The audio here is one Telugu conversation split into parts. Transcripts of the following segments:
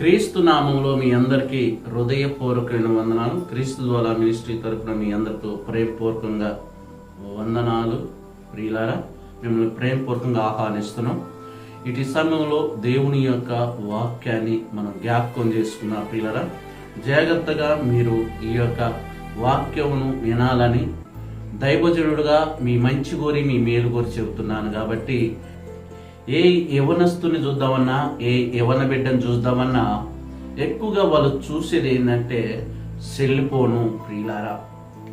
క్రీస్తు నామంలో మీ అందరికీ హృదయపూర్వకమైన వందనాలు. క్రీస్తు ద్వారా మినిస్ట్రీ తరపున మీ అందరితో ప్రేమపూర్వకంగా వందనాలు. ప్రియులారా మిమ్మల్ని ప్రేమపూర్వకంగా ఆహ్వానిస్తున్నాం. ఇటు సమయంలో దేవుని యొక్క వాక్యాన్ని మనం జ్ఞాపకం చేసుకున్న ప్రియులరా. జాగ్రత్తగా మీరు ఈ యొక్క వాక్యమును వినాలని దైవజనుడుగా మీ మంచి కోరి మీ మేలు కోరి చెబుతున్నాను కాబట్టి ఏ యవనస్తుని చూద్దామన్నా ఏ యవన బిడ్డను చూద్దామన్నా ఎక్కువగా వాళ్ళు చూసేది ఏంటంటే సెల్ ఫోను ప్రియులారా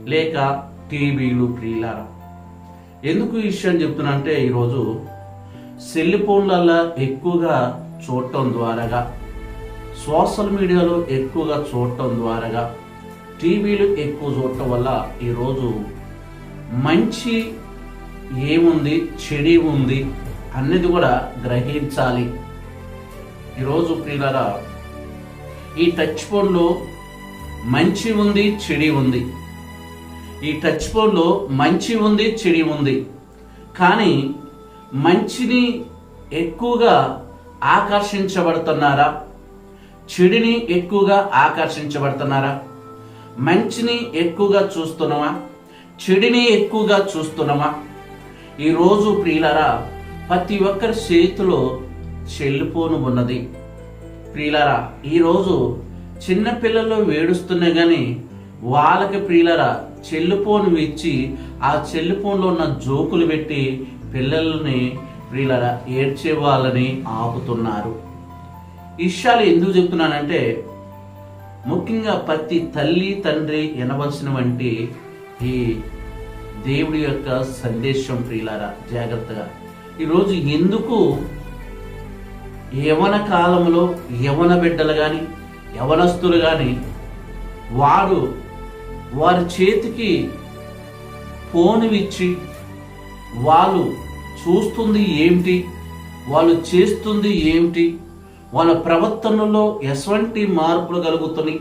లేక టీవీలు ప్రియులారా. ఎందుకు ఈ విషయం చెప్తున్నా అంటే ఈరోజు సెల్ ఫోన్లలో ఎక్కువగా చూడటం ద్వారాగా సోషల్ మీడియాలో ఎక్కువగా చూడటం ద్వారాగా టీవీలు ఎక్కువ చూడటం వల్ల ఈరోజు మంచి ఏముంది చెడి ఉంది అన్నది కూడా గ్రహించాలి. ఈరోజు ప్రియులరా ఈ టచ్ ఫోన్లో మంచి ఉంది చెడి ఉంది. ఈ టచ్ ఫోన్లో మంచి ఉంది చెడి ఉంది. కానీ మంచిని ఎక్కువగా ఆకర్షించబడుతున్నారా? చెడిని ఎక్కువగా ఆకర్షించబడుతున్నారా? మంచిని ఎక్కువగా చూస్తున్నామా చెడిని ఎక్కువగా చూస్తున్నామా ఈరోజు ప్రియులరా ప్రతి ఒక్కరి చేతిలో సెల్ ఫోన్ ఉన్నది. ప్రియులరా ఈరోజు చిన్నపిల్లలు వేడుస్తున్నా కానీ వాళ్ళకి ప్రియులరా చెల్లు ఫోన్ ఇచ్చి ఆ చెల్లు ఫోన్లో ఉన్న జోకులు పెట్టి పిల్లల్ని ప్రియులరా ఏడ్చే వాళ్ళని ఆపుతున్నారు. ఈ విషయాలు ఎందుకు చెప్తున్నానంటే ముఖ్యంగా ప్రతి తల్లి తండ్రి వినవలసిన వంటి ఈ దేవుడి యొక్క సందేశం ప్రియులారా జాగ్రత్తగా ఈరోజు ఎందుకు యవన కాలంలో యవన బిడ్డలు కానీ యవనస్తులు కానీ వారు వారి చేతికి ఫోనువిచ్చి ఇచ్చి వాళ్ళు చూస్తుంది ఏమిటి వాళ్ళు చేస్తుంది ఏమిటి వాళ్ళ ప్రవర్తనలో ఎటువంటి మార్పులు కలుగుతున్నాయి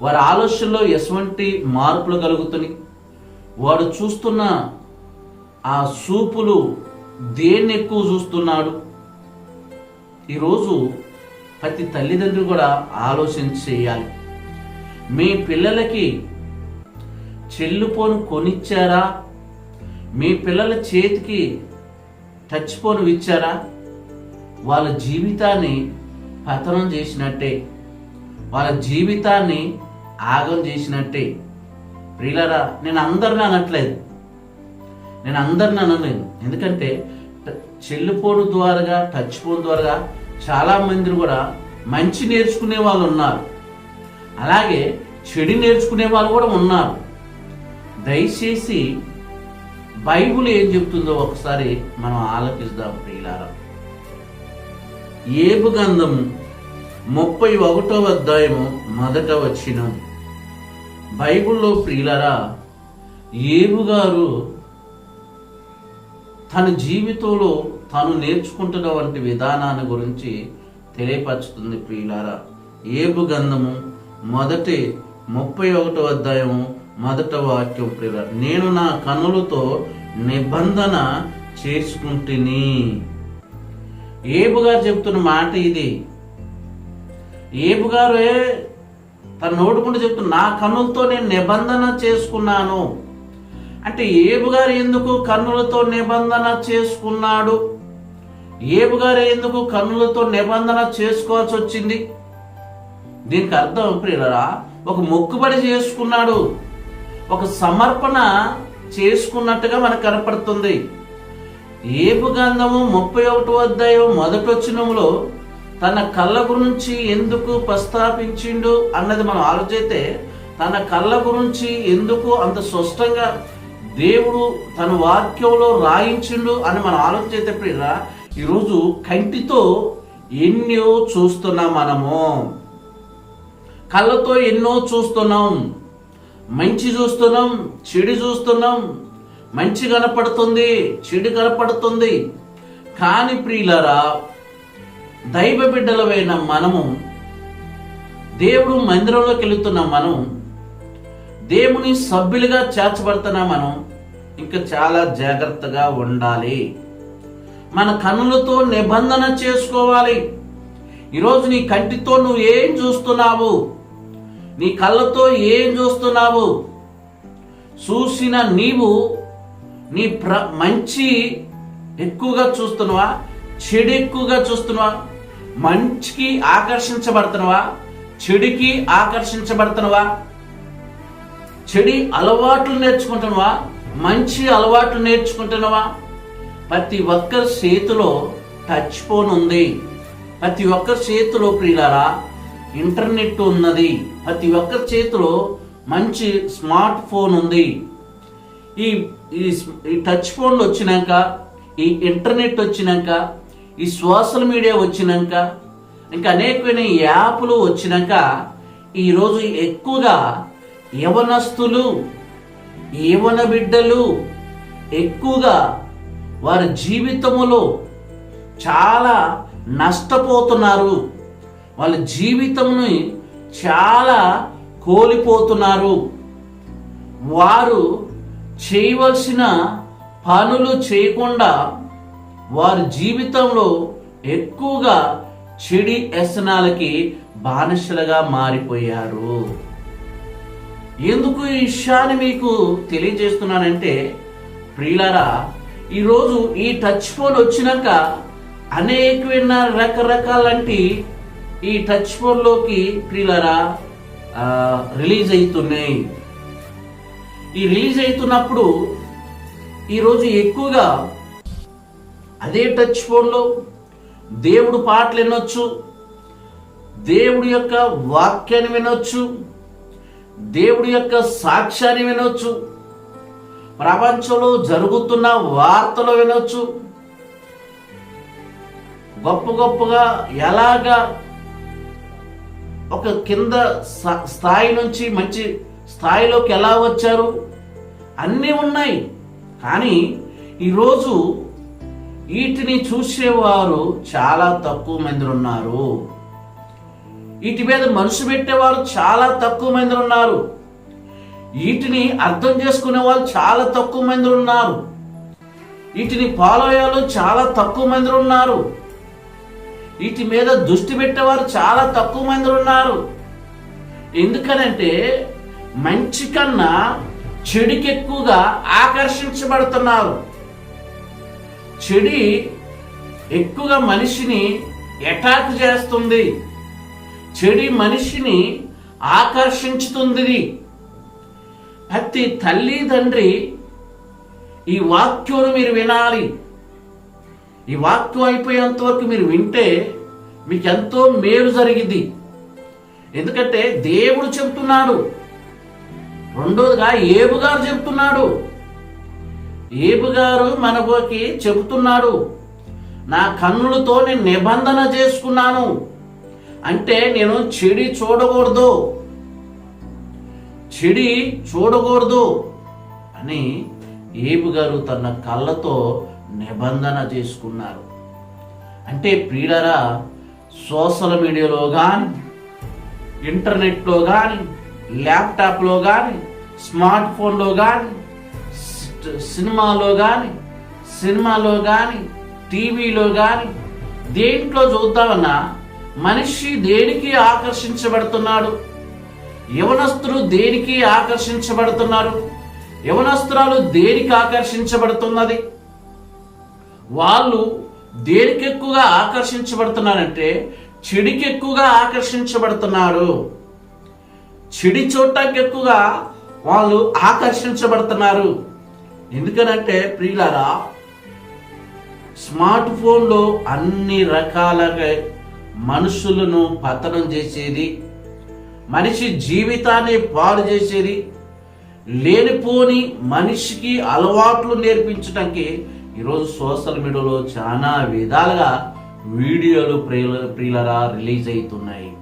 వారి ఆలోచనలో ఎటువంటి మార్పులు కలుగుతున్నాయి వాడు చూస్తున్న ఆ సూపులు దేన్ని ఎక్కువ చూస్తున్నాడు? ఈరోజు ప్రతి తల్లిదండ్రులు కూడా ఆలోచన చేయాలి. మీ పిల్లలకి చెల్లు ఫోన్ కొనిచ్చారా? మీ పిల్లల చేతికి టచ్ ఫోన్ ఇచ్చారా? వాళ్ళ జీవితాన్ని పతనం చేసినట్టే. వాళ్ళ జీవితాన్ని ఆగం చేసినట్టే. ప్రియులరా నేను అందరిని అనట్లేదు. నేను అందరిని అనలేదు ఎందుకంటే చెల్లు ఫోన్ ద్వారా టచ్ ఫోన్ ద్వారా చాలా మంది కూడా మంచి నేర్చుకునే వాళ్ళు ఉన్నారు. అలాగే చెడు నేర్చుకునే వాళ్ళు కూడా ఉన్నారు. దయచేసి బైబుల్ ఏం చెప్తుందో ఒకసారి మనం ఆలోచిద్దాం ప్రియులారా. ఏబు గంధము ముప్పై ఒకటో అధ్యాయము మొదట వచ్చిన. బైబిల్లో ప్రియులరా ఏబు గారు తన జీవితంలో తను నేర్చుకుంటున్న వంటి విధానాన్ని గురించి తెలియపరుచుతుంది ప్రియులారా. ఏబు గంధము మొదటి ముప్పై ఒకటో అధ్యాయము మొదట వాక్యం ప్రియుల నేను నా కనులతో నిబంధన చేసుకుంటుని ఏబు గారు చెప్తున్న మాట ఇది. ఏబు గారు తన నోటుకుంటూ చెప్తున్న నా కనులతో నేను నిబంధన చేసుకున్నాను. అంటే ఏబు గారు ఎందుకు కన్నులతో నిబంధన చేసుకున్నాడు? ఏబు గారు ఎందుకు కన్నులతో నిబంధన చేసుకోవాల్సి వచ్చింది? దీనికి అర్థం ప్రియులరా ఒక మొక్కుబడి చేసుకున్నాడు. ఒక సమర్పణ చేసుకున్నట్టుగా మనకు కనపడుతుంది. ఏపు గంధము ముప్పై ఒకటి అధ్యాయం మొదటి వచ్చినంలో తన కళ్ళ గురించి ఎందుకు ప్రస్తాపించిండు అన్నది మనం ఆలోచితే తన కళ్ళ గురించి ఎందుకు అంత స్పష్టంగా దేవుడు తన వాక్యంలో రాయించిండు అని మనం ఆలోచిస్తే ఈరోజు కంటితో ఎన్నో చూస్తున్నాం మనము. కళ్ళతో ఎన్నో చూస్తున్నాం. మంచి చూస్తున్నాం చెడు చూస్తున్నాం. మంచి కనపడుతుంది చెడు కనపడుతుంది. కాని ప్రియులరా దైవ బిడ్డలమైన మనము దేవుడు మందిరంలోకి వెళుతున్న మనం దేవుని సభ్యులుగా చేర్చబడుతున్నా మనం ఇంకా చాలా జాగ్రత్తగా ఉండాలి. మన కనులతో నిబంధన చేసుకోవాలి. ఈరోజు నీ కంటితో నువ్వు ఏం చూస్తున్నావు? నీ కళ్ళతో ఏం చూస్తున్నావు? చూసిన నీవు నీ ప్ర మంచి ఎక్కువగా చూస్తున్నావా? చెడు ఎక్కువగా చూస్తున్నావా? మంచికి ఆకర్షించబడుతున్నావా? చెడుకి ఆకర్షించబడుతున్నావా? చెడి అలవాట్లు నేర్చుకుంటున్నావా? మంచి అలవాట్లు నేర్చుకుంటున్నావా? ప్రతి ఒక్కరి చేతిలో టచ్ ఫోన్ ఉంది. ప్రతి ఒక్కరి చేతిలో ప్రియులారా ఇంటర్నెట్ ఉన్నది. ప్రతి ఒక్కరి చేతిలో మంచి స్మార్ట్ ఫోన్ ఉంది. ఈ ఈ ఈ టచ్ ఫోన్లు వచ్చినాక ఈ ఇంటర్నెట్ వచ్చినాక ఈ సోషల్ మీడియా వచ్చినాక ఇంకా అనేకమైన యాప్లు వచ్చినాక ఈరోజు ఎక్కువగా యవనస్తులు యవన బిడ్డలు ఎక్కువగా వారి జీవితములో చాలా నష్టపోతున్నారు. వాళ్ళ జీవితంని చాలా కోల్పోతున్నారు. వారు చేయవలసిన పనులు చేయకుండా వారి జీవితంలో ఎక్కువగా చెడి వ్యసనాలకి బానిసలుగా మారిపోయారు. ఎందుకు ఈ విషయాన్ని మీకు తెలియజేస్తున్నానంటే ప్రియులారా ఈరోజు ఈ టచ్ ఫోన్ వచ్చినాక అనేకమైన రకరకాలంటి ఈ టచ్ ఫోన్లోకి ప్రియులారా రిలీజ్ అవుతున్నాయి ఈ రిలీజ్ అవుతున్నప్పుడు ఈరోజు ఎక్కువగా అదే టచ్ ఫోన్లో దేవుడు పాటలు వినొచ్చు దేవుడి యొక్క వాక్యాన్ని వినొచ్చు దేవుడి యొక్క సాక్ష్యాన్ని వినొచ్చు. ప్రపంచంలో జరుగుతున్న వార్తలు వినొచ్చు. గొప్ప గొప్పగా ఎలాగా ఒక కింద స్థాయి నుంచి మంచి స్థాయిలోకి ఎలా వచ్చారు? అన్నీ ఉన్నాయి. కానీ ఈరోజు వీటిని చూసేవారు చాలా తక్కువ మంది ఉన్నారు. వీటి మీద మనసు పెట్టేవారు చాలా తక్కువ మంది ఉన్నారు. వీటిని అర్థం చేసుకునే వాళ్ళు చాలా తక్కువ మంది ఉన్నారు. వీటిని ఫాలో అయ్యేవాళ్ళు చాలా తక్కువ మంది ఉన్నారు. వీటి మీద దృష్టి పెట్టేవారు చాలా తక్కువ మంది ఉన్నారు. ఎందుకనంటే మంచి కన్నా చెడుకి ఎక్కువగా ఆకర్షించబడుతున్నారు. చెడి ఎక్కువగా మనిషిని అటాక్ చేస్తుంది. చెడి మనిషిని ఆకర్షించుతుంది ప్రతి తల్లి తండ్రి ఈ వాక్యం మీరు వినాలి. ఈ వాక్యం అయిపోయేంత వరకు మీరు వింటే మీకు ఎంతో మేలు జరిగింది ఎందుకంటే దేవుడు చెప్తున్నాడు. రెండోదిగా ఏబు గారు చెప్తున్నాడు. ఏబు గారు మనకి చెబుతున్నాడు నా కన్నులతో నేను నిబంధన చేసుకున్నాను. అంటే నేను చెడి చూడకూడదు. చెడి చూడకూడదు అని ఏబు గారు తన కళ్ళతో నిబంధన చేసుకున్నారు. అంటే ప్రియులరా సోషల్ మీడియాలో కానీ ఇంటర్నెట్లో కానీ ల్యాప్టాప్లో కానీ స్మార్ట్ ఫోన్లో కానీ సినిమాలో కానీ సినిమాలో కానీ టీవీలో కానీ దేంట్లో చూద్దామన్నా మనిషి దేనికి ఆకర్షించబడుతున్నాడు? యవనస్తులు దేనికి ఆకర్షించబడుతున్నారు? యవనస్త్రాలు దేనికి ఆకర్షించబడుతున్నది? వాళ్ళు దేనికి ఎక్కువగా ఆకర్షించబడుతున్నారంటే చెడికి ఎక్కువగా ఆకర్షించబడుతున్నారు. చెడి చూడటానికి ఎక్కువగా వాళ్ళు ఆకర్షించబడుతున్నారు. ఎందుకనంటే ప్రియులారా స్మార్ట్ ఫోన్లో అన్ని రకాలుగా మనుషులను పతనం చేసేది మనిషి జీవితాన్ని పాడు చేసేది లేనిపోని మనిషికి అలవాట్లు నేర్పించడానికి ఈరోజు సోషల్ మీడియాలో చాలా విధాలుగా వీడియోలు ప్రియుల ప్రియులరా రిలీజ్ అవుతున్నాయి.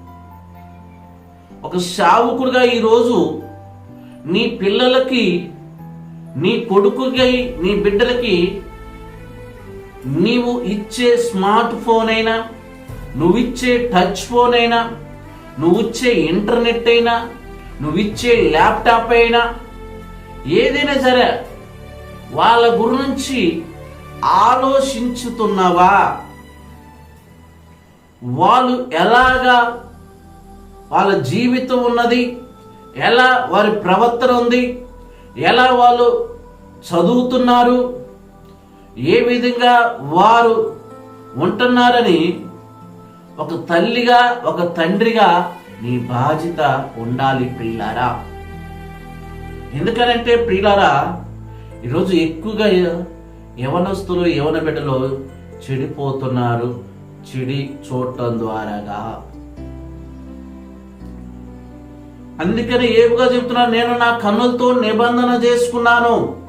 ఒక సావుకుడుగా ఈరోజు నీ పిల్లలకి నీ కొడుకుకి నీ బిడ్డలకి నీవు ఇచ్చే స్మార్ట్ ఫోన్ అయినా నువ్వు ఇచ్చే టచ్ ఫోన్ అయినా నువ్వు ఇచ్చే ఇంటర్నెట్ అయినా నువ్వు ఇచ్చే ల్యాప్టాప్ అయినా ఏదైనా సరే వాళ్ళ గురించి ఆలోచించుతున్నావా? వాళ్ళు ఎలాగా వాళ్ళ జీవితం ఉన్నది? ఎలా వారి ప్రవర్తన ఉంది? ఎలా వాళ్ళు చదువుతున్నారు? ఏ విధంగా వారు ఉంటున్నారని ఒక తల్లిగా ఒక తండ్రిగా నీ బాధ్యత ఉండాలి ప్రియులారా. ఎందుకనంటే ప్రియులారా ఈరోజు ఎక్కువగా యవనస్తులు యవన బిడ్డలు చెడిపోతున్నారు చెడి చూడటం ద్వారాగా. అందుకని ఏపుగా చెప్తున్నా నేను నా కన్నులతో నిబంధన చేసుకున్నాను.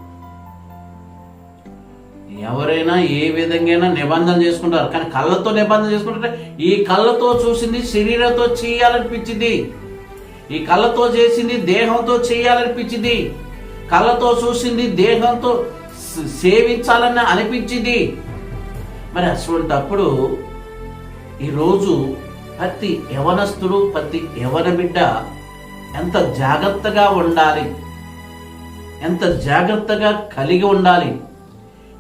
ఎవరైనా ఏ విధంగా నిబంధన చేసుకుంటారు. కానీ కళ్ళతో నిబంధన చేసుకుంటే ఈ కళ్ళతో చూసింది శరీరంతో చేయాలనిపించింది. ఈ కళ్ళతో చేసింది దేహంతో చేయాలనిపించింది. కళ్ళతో చూసింది దేహంతో సేవించాలని అనిపించింది. మరి అటువంటప్పుడు ఈరోజు ప్రతి యవనస్తుడు ప్రతి యవన బిడ్డ ఎంత జాగ్రత్తగా ఉండాలి? ఎంత జాగ్రత్తగా కలిగి ఉండాలి?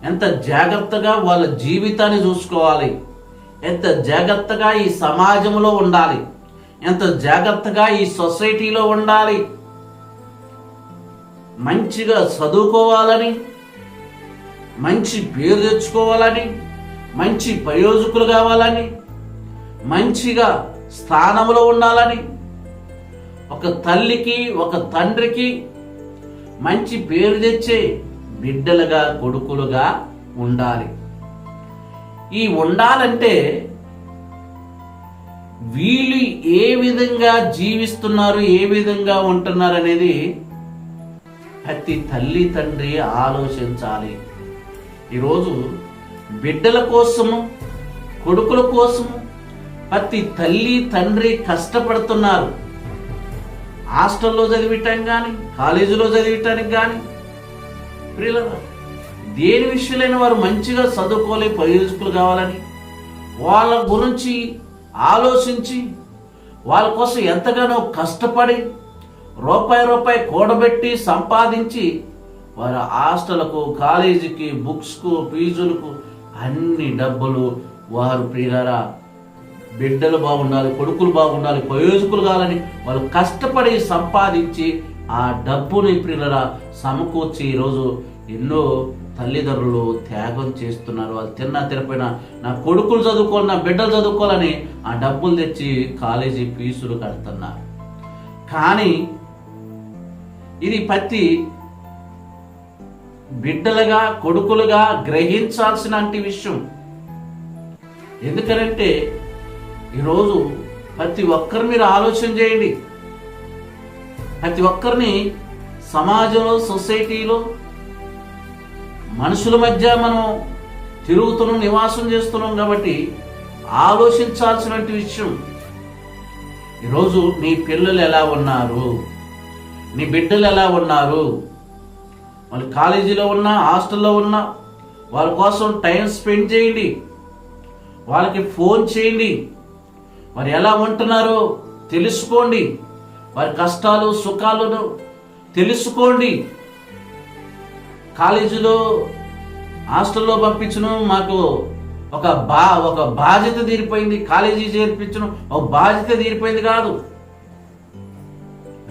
ఎంత జాగ్రత్తగా వాళ్ళ జీవితాన్ని చూసుకోవాలి? ఎంత జాగ్రత్తగా ఈ సమాజంలో ఉండాలి? ఎంత జాగ్రత్తగా ఈ సొసైటీలో ఉండాలి? మంచిగా చదువుకోవాలని మంచి పేరు తెచ్చుకోవాలని మంచి ప్రయోజకులు కావాలని మంచిగా స్థానంలో ఉండాలని ఒక తల్లికి ఒక తండ్రికి మంచి పేరు తెచ్చే బిడ్డలుగా కొడుకులుగా ఉండాలి. ఈ ఉండాలంటే వీళ్ళు ఏ విధంగా జీవిస్తున్నారు ఏ విధంగా ఉంటున్నారు అనేది ప్రతి తల్లి తండ్రి ఆలోచించాలి. ఈరోజు బిడ్డల కోసము కొడుకుల కోసము ప్రతి తల్లి తండ్రి కష్టపడుతున్నారు. హాస్టల్లో చదివిటానికి కానీ కాలేజీలో చదివిటానికి కానీ ప్రియులరా దేని విషయంలో వారు మంచిగా చదువుకోలే ప్రయోజకులు కావాలని వాళ్ళ గురించి ఆలోచించి వాళ్ళ కోసం ఎంతగానో కష్టపడి రూపాయి రూపాయి కూడబెట్టి సంపాదించి వారి హాస్టల్కు కాలేజీకి బుక్స్కు ఫీజులకు అన్ని డబ్బులు వారు ప్రియులరా బిడ్డలు బాగుండాలి కొడుకులు బాగుండాలి ప్రయోజకులు కావాలని వాళ్ళు కష్టపడి సంపాదించి ఆ డబ్బుని ప్రియులరా సమకూర్చి ఈరోజు ఎన్నో తల్లిదండ్రులు త్యాగం చేస్తున్నారు. వాళ్ళు తిన్నా తినపోయినా నా కొడుకులు చదువుకోవాలి నా బిడ్డలు చదువుకోవాలని ఆ డబ్బులు తెచ్చి కాలేజీ ఫీజులు కడుతున్నారు. కానీ ఇది ప్రతి బిడ్డలుగా కొడుకులుగా గ్రహించాల్సిన విషయం. ఎందుకనంటే ఈరోజు ప్రతి ఒక్కరు మీరు ఆలోచన చేయండి. ప్రతి ఒక్కరిని సమాజంలో సొసైటీలో మనుషుల మధ్య మనం తిరుగుతున్నాం నివాసం చేస్తున్నాం కాబట్టి ఆలోచించాల్సిన విషయం ఈరోజు నీ పిల్లలు ఎలా ఉన్నారు? నీ బిడ్డలు ఎలా ఉన్నారు? వాళ్ళు కాలేజీలో ఉన్నా హాస్టల్లో ఉన్నా వాళ్ళ కోసం టైం స్పెండ్ చేయండి. వాళ్ళకి ఫోన్ చేయండి. వారు ఎలా ఉంటున్నారో తెలుసుకోండి. వారి కష్టాలు సుఖాలను తెలుసుకోండి. కాలేజీలో హాస్టల్లో పంపించను మాకు ఒక బా ఒక బాధ్యత తీరిపోయింది. కాలేజీ చేర్పించడం ఒక బాధ్యత తీరిపోయింది కాదు.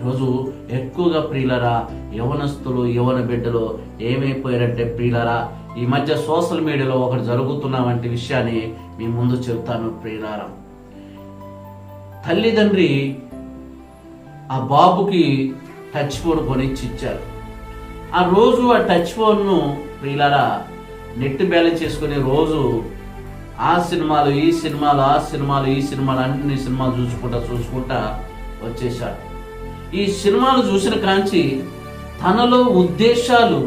ఈరోజు ఎక్కువగా ప్రియులరా యవనస్తులు యవన బిడ్డలు ఏమైపోయారంటే ప్రియులరా ఈ మధ్య సోషల్ మీడియాలో ఒకటి జరుగుతున్న వంటి విషయాన్ని మీ ముందు చెబుతాను ప్రియులారా. తల్లిదండ్రి ఆ బాబుకి టచ్ ఫోన్ కొనిచ్చి ఇచ్చారు. ఆ రోజు ఆ టచ్ ఫోన్ను ప్రియులారా నెట్ బ్యాలెన్స్ చేసుకునే రోజు ఆ సినిమాలు ఈ సినిమాలు ఆ సినిమాలు ఈ సినిమాలు అన్ని సినిమాలు చూసుకుంటా చూసుకుంటా వచ్చేసాడు ఈ సినిమాలు చూసిన కాంచి తనలో ఉద్దేశాలు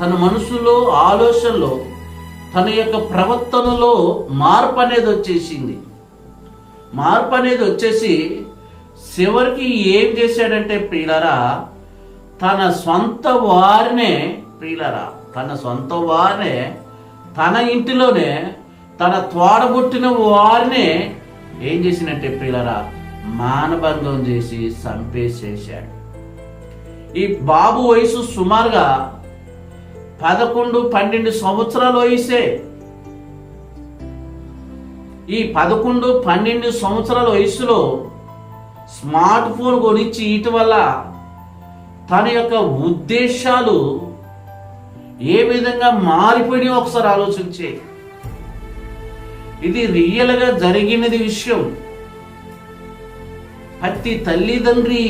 తన మనసులో ఆలోచనలో తన యొక్క ప్రవర్తనలో మార్పు అనేది వచ్చేసింది. మార్పు అనేది వచ్చేసి చివరికి ఏం చేశాడంటే ప్రియులరా తన సొంత వారినే ప్రియులరా తన సొంత వారినే తన ఇంటిలోనే తన తోడబుట్టిన వారినే ఏం చేసినట్టే ప్రియులరా మానబంధం చేసి చంపేసేసాడు ఈ బాబు వయసు సుమారుగా పదకొండు పన్నెండు సంవత్సరాల వయసే. ఈ పదకొండు పన్నెండు సంవత్సరాల వయసులో స్మార్ట్ ఫోన్ కొనిచ్చి ఇటీవల తన యొక్క ఉద్దేశాలు ఏ విధంగా మారిపోయి ఒకసారి ఆలోచించే. ఇది రియల్గా జరిగినది విషయం. ప్రతి తల్లిదండ్రి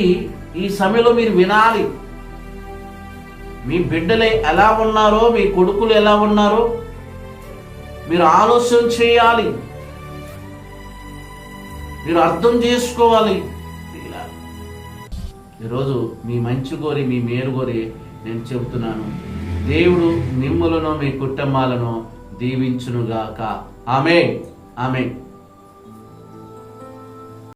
ఈ సమయంలో మీరు వినాలి. మీ బిడ్డలు ఎలా ఉన్నారో మీ కొడుకులు ఎలా ఉన్నారో మీరు ఆలోచన చేయాలి. మీరు అర్థం చేసుకోవాలి. ఈరోజు మీ మంచి కోరి మీ మేలు కోరి నేను చెబుతున్నాను. దేవుడు మిమ్మలను మీ కుటుంబాలను దీవించునుగాక. ఆమె ఆమె